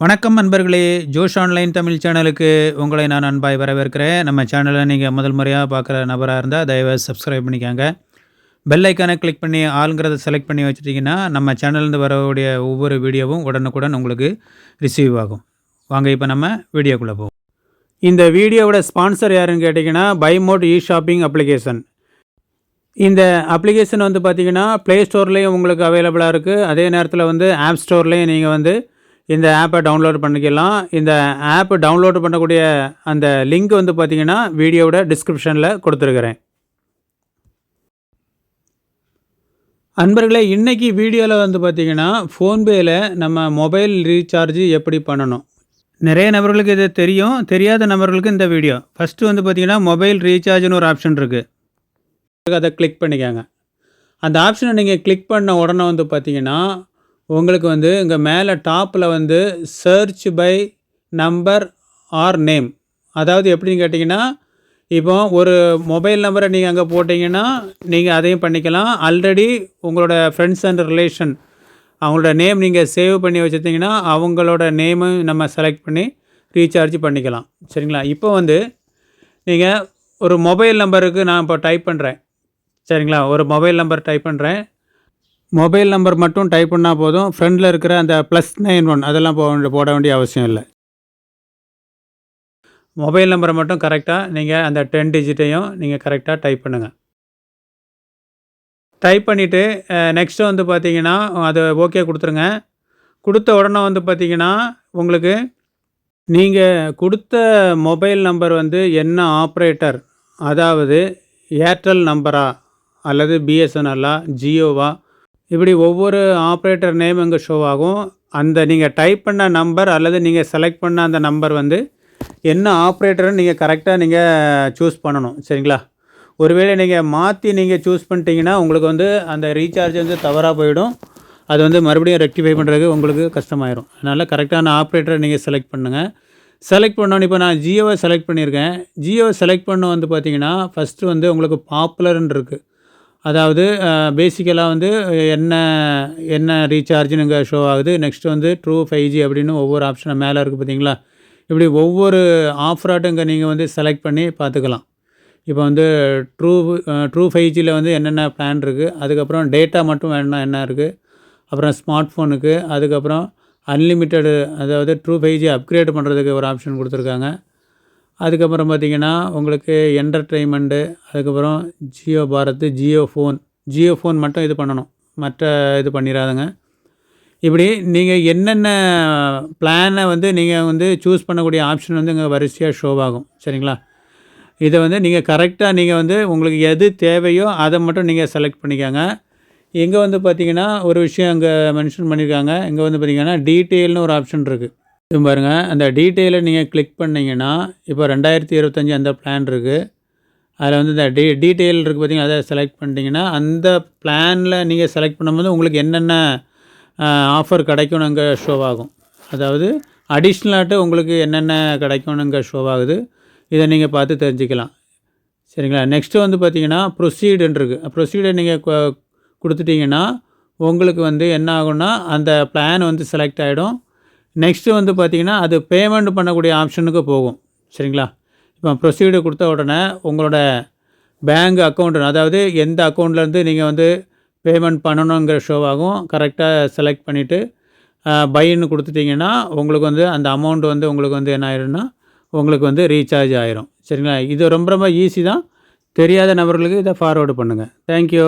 வணக்கம் நண்பர்களே ஜோஷ் ஆன்லைன் தமிழ் சேனலுக்கு உங்களை நான் அன்பாய் வரவேற்கிறேன். நம்ம சேனலை நீங்கள் முதல் முறையாக பார்க்குற நபராக இருந்தால் தயவு சப்ஸ்கிரைப் பண்ணிக்கோங்க. பெல் ஐக்கானை கிளிக் பண்ணி ஆளுங்கிறத செலக்ட் பண்ணி வச்சுட்டிங்கன்னா நம்ம சேனல்லேருந்து வரக்கூடிய ஒவ்வொரு வீடியோவும் உடனுக்குடன் உங்களுக்கு ரிசீவ் ஆகும். வாங்க இப்போ நம்ம வீடியோக்குள்ளே போவோம். இந்த வீடியோவோட ஸ்பான்சர் யாருன்னு கேட்டிங்கன்னா பைமோட் இ ஷாப்பிங் அப்ளிகேஷன் இந்த அப்ளிகேஷன் வந்து பார்த்திங்கன்னா ப்ளே ஸ்டோர்லேயும் உங்களுக்கு அவைலபிளாக இருக்குது அதே நேரத்தில் வந்து ஆப் ஸ்டோர்லேயும் நீங்கள் வந்து இந்த ஆப்பை டவுன்லோட் பண்ணிக்கலாம். இந்த ஆப் டவுன்லோட் பண்ணக்கூடிய அந்த லிங்க் வந்து பார்த்திங்கன்னா வீடியோவோட டிஸ்கிரிப்ஷனில் கொடுத்துருக்குறேன். அன்பர்களே இன்றைக்கி வீடியோவில் வந்து பார்த்திங்கன்னா ஃபோன்பேயில் நம்ம மொபைல் ரீசார்ஜ் எப்படி பண்ணணும்? நிறைய நபர்களுக்கு இது தெரியும். தெரியாத நபர்களுக்கு இந்த வீடியோ. ஃபஸ்ட்டு வந்து பார்த்திங்கன்னா மொபைல் ரீசார்ஜ்னு ஒரு ஆப்ஷன் இருக்குது அதை கிளிக் பண்ணிக்கோங்க. அந்த ஆப்ஷனை நீங்கள் கிளிக் பண்ண உடனே வந்து பார்த்திங்கன்னா உங்களுக்கு வந்து இங்கே மேலே டாப்பில் வந்து search by number or name அதாவது எப்படின்னு கேட்டிங்கன்னா இப்போ ஒரு மொபைல் நம்பரை நீங்கள் அங்கே போட்டிங்கன்னா நீங்கள் அதையும் பண்ணிக்கலாம். ஆல்ரெடி உங்களோட ஃப்ரெண்ட்ஸ் அண்ட் ரிலேஷன் அவங்களோட நேம் நீங்கள் சேவ் பண்ணி வச்சுருந்தீங்கன்னா அவங்களோட நேமும் நம்ம செலக்ட் பண்ணி ரீசார்ஜ் பண்ணிக்கலாம். சரிங்களா? இப்போ வந்து நீங்கள் ஒரு மொபைல் நம்பருக்கு நான் இப்போ டைப் பண்ணுறேன் சரிங்களா? ஒரு மொபைல் நம்பர் டைப் பண்ணுறேன் மொபைல் நம்பர் மட்டும் டைப் பண்ணால் போதும். ஃப்ரெண்டில் இருக்கிற அந்த ப்ளஸ் நைன் ஒன் அதெல்லாம் போக போட வேண்டிய அவசியம் இல்லை. மொபைல் நம்பரை மட்டும் கரெக்டாக நீங்கள் அந்த டென் டிஜிட்டையும் நீங்கள் கரெக்டாக டைப் பண்ணுங்கள் டைப் பண்ணிவிட்டு நெக்ஸ்ட்டு வந்து பார்த்தீங்கன்னா அது ஓகே கொடுத்துருங்க. கொடுத்த உடனே வந்து பார்த்தீங்கன்னா உங்களுக்கு நீங்கள் கொடுத்த மொபைல் நம்பர் வந்து என்ன ஆப்ரேட்டர் அதாவது ஏர்டெல் நம்பரா அல்லது பிஎஸ்என்எல்லா ஜியோவா இப்படி ஒவ்வொரு ஆப்ரேட்டர் நேம் இங்கே ஷோ ஆகும். அந்த நீங்கள் டைப் பண்ண நம்பர் அல்லது நீங்கள் செலக்ட் பண்ண அந்த நம்பர் வந்து என்ன ஆப்ரேட்டர்னு நீங்கள் கரெக்டாக நீங்கள் சூஸ் பண்ணணும். சரிங்களா? ஒருவேளை நீங்கள் மாற்றி நீங்கள் சூஸ் பண்ணிட்டீங்கன்னா உங்களுக்கு வந்து அந்த ரீசார்ஜ் வந்து தவறாக போயிடும். அது வந்து மறுபடியும் ரெக்டிஃபை பண்ணுறதுக்கு உங்களுக்கு கஷ்டமாயிரும். அதனால் கரெக்டான ஆப்ரேட்டரை நீங்கள் செலக்ட் பண்ணுங்கள் செலக்ட் பண்ணோன்னு இப்போ நான் ஜியோவை செலக்ட் பண்ணியிருக்கேன். ஜியோவை செலக்ட் பண்ண வந்து பார்த்தீங்கன்னா ஃபஸ்ட்டு வந்து உங்களுக்கு பாப்புலர்ன்னு இருக்குது அதாவது பேசிக்கலாக வந்து என்ன என்ன ரீசார்ஜ்னு இங்கே ஷோ ஆகுது. நெக்ஸ்ட்டு வந்து ட்ரூ ஃபைவ் ஜி அப்படின்னு ஒவ்வொரு ஆப்ஷனும் மேலே இருக்குது பார்த்தீங்களா இப்படி ஒவ்வொரு ஆஃபராட்டும் இங்கே நீங்கள் வந்து செலக்ட் பண்ணி பார்த்துக்கலாம் இப்போ வந்து ட்ரூ ட்ரூ ஃபைவ் ஜியில் வந்து என்னென்ன பிளான் இருக்குது அதுக்கப்புறம் டேட்டா மட்டும் வேணும்னா என்ன இருக்குது அப்புறம் ஸ்மார்ட் ஃபோனுக்கு அதுக்கப்புறம் அன்லிமிட்டெடு அதாவது ட்ரூ ஃபைவ் ஜி அப்கிரேட் பண்ணுறதுக்கு ஒரு ஆப்ஷன் கொடுத்துருக்காங்க. அதுக்கப்புறம் பார்த்திங்கன்னா உங்களுக்கு என்டர்டெயின்மெண்ட்டு அதுக்கப்புறம் ஜியோ பாரத் ஜியோ ஃபோன் ஜியோ ஃபோன் மட்டும் இது பண்ணணும். மற்ற இது பண்ணிடாதுங்க. இப்படி நீங்கள் என்னென்ன பிளானை வந்து நீங்கள் வந்து சூஸ் பண்ணக்கூடிய ஆப்ஷன் வந்து இங்கே வரிசையாக ஷோவாகும் சரிங்களா? இதை வந்து நீங்கள் கரெக்டாக நீங்கள் வந்து உங்களுக்கு எது தேவையோ அதை மட்டும் நீங்கள் செலக்ட் பண்ணிக்கோங்க. இங்கே வந்து பார்த்திங்கன்னா ஒரு விஷயம் அங்கே மென்ஷன் பண்ணியிருக்காங்க இங்கே வந்து பார்த்திங்கன்னா டீட்டெயில்னு ஒரு ஆப்ஷன் இருக்குது இது பாருங்கள் அந்த டீட்டெயிலை நீங்கள் கிளிக் பண்ணிங்கன்னா இப்போ ரெண்டாயிரத்தி இருபத்தஞ்சி அந்த பிளான் இருக்குது அதில் வந்து இந்த டீ டீட்டெயில் இருக்குது பார்த்திங்கன்னா அதை செலக்ட் பண்ணிட்டீங்கன்னா அந்த பிளானில் நீங்கள் செலக்ட் பண்ணும்போது உங்களுக்கு என்னென்ன ஆஃபர் கிடைக்கணுங்க அங்கே அதாவது அடிஷ்னலாகிட்டு உங்களுக்கு என்னென்ன கிடைக்கணுங்க ஷோவாகுது இதை நீங்கள் பார்த்து தெரிஞ்சுக்கலாம். சரிங்களா? நெக்ஸ்ட்டு வந்து பார்த்திங்கன்னா ப்ரொசீடுன்னு இருக்குது ப்ரொசீடை நீங்கள் கொடுத்துட்டிங்கன்னா உங்களுக்கு வந்து என்ன ஆகும்னா அந்த பிளான் வந்து செலக்ட் ஆகிடும் நெக்ஸ்ட்டு வந்து பார்த்திங்கன்னா அது பேமெண்ட் பண்ணக்கூடிய ஆப்ஷனுக்கு போகும். சரிங்களா? இப்போ ப்ரொசீடு கொடுத்த உடனே உங்களோட பேங்க் அக்கௌண்ட் அதாவது எந்த அக்கௌண்ட்லேருந்து நீங்கள் வந்து பேமெண்ட் பண்ணணுங்கிற ஷோவாகும் கரெக்டாக செலக்ட் பண்ணிவிட்டு பைன்னு கொடுத்துட்டிங்கன்னா உங்களுக்கு வந்து அந்த அமௌண்ட் வந்து உங்களுக்கு வந்து என்ன ஆயிரும்னா உங்களுக்கு வந்து ரீசார்ஜ் ஆயிரும். சரிங்களா? இது ரொம்ப ரொம்ப ஈஸி தான். தெரியாத நபர்களுக்கு இதை ஃபார்வேர்டு பண்ணுங்கள் தேங்க்யூ